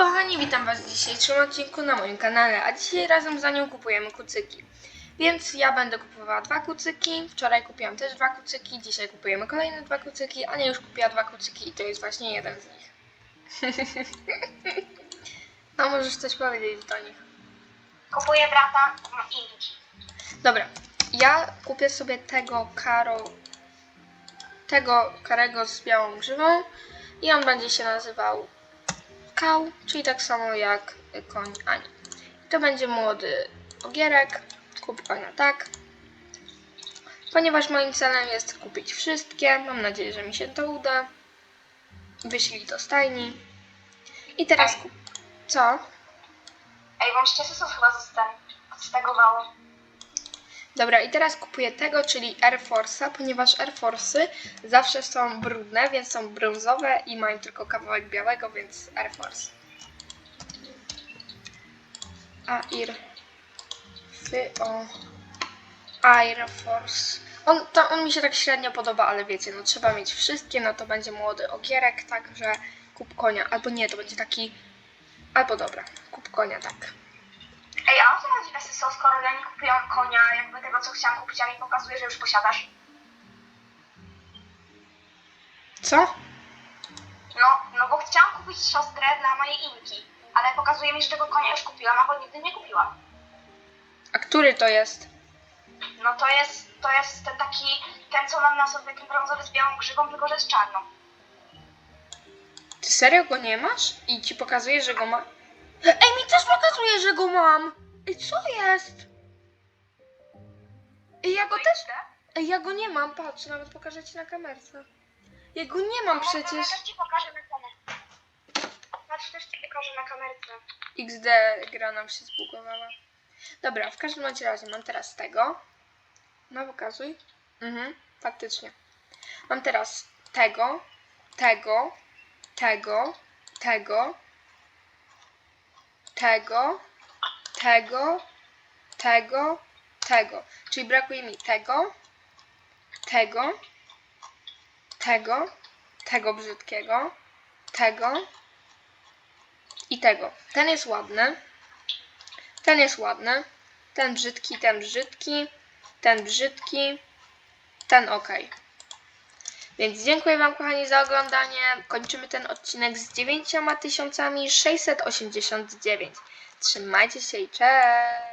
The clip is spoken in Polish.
kochani, witam was w dzisiejszym odcinku na moim kanale, a dzisiaj razem za nią kupujemy kucyki. Więc ja będę kupowała dwa kucyki, wczoraj kupiłam też dwa kucyki, dzisiaj kupujemy kolejne dwa kucyki, Ania już kupiła dwa kucyki i to jest właśnie jeden z nich. no możesz coś powiedzieć do nich. Kupuję brata Inki. Dobra, ja kupię sobie tego karo, tego karego z białą grzywą i on będzie się nazywał kał, czyli tak samo jak koń Ani. I to będzie młody ogierek, kup konia tak. Ponieważ moim celem jest kupić wszystkie, mam nadzieję, że mi się to uda. Wyślij do stajni. I teraz kup... Co? Ej, wam ścieżce chyba zostanie. Stegowało. Dobra, i teraz kupuję tego, czyli Air Force'a, ponieważ Air Force'y zawsze są brudne, więc są brązowe i mają tylko kawałek białego, więc Air Force. Air Fo Air Force. On, to, on mi się tak średnio podoba, ale wiecie, no trzeba mieć wszystkie, no to będzie młody ogierek, także kup konia. Albo nie, to będzie taki... Albo dobra, kup konia, tak. Ej, a o co chodzi SSO, skoro ja nie kupiłam konia, jakby tego, co chciałam kupić, a mi pokazuje, że już posiadasz? Co? No, no bo chciałam kupić siostrę dla mojej Inki, ale pokazuje mi, że tego konia już kupiłam, a go nigdy nie kupiłam. A który to jest? No to jest, to jest ten taki, ten co mam na sobie, ten brązowy z białą grzywą, tylko że z czarną. Ty serio go nie masz? I ci pokazuje, że go ma. Ej, mi też pokazuje, że go mam! Ej, co jest? Ej, ja go też. Ej, ja go nie mam, patrz, nawet pokażę ci na kamerce. Ja go nie mam przecież. Ja też ci pokażę na kamerce. Patrz, też ci pokażę na kamerce. XD gra nam się zbugowała. Dobra, w każdym bądź razie mam teraz tego. No, pokazuj. Mhm, faktycznie. Mam teraz tego, tego, tego, tego, tego, tego, tego, tego. Czyli brakuje mi tego, tego, tego, tego brzydkiego, tego i tego. Ten jest ładny. Ten jest ładny. Ten brzydki, ten brzydki, ten brzydki, ten ok. Więc dziękuję Wam, kochani, za oglądanie. Kończymy ten odcinek z 9689. Trzymajcie się i cześć!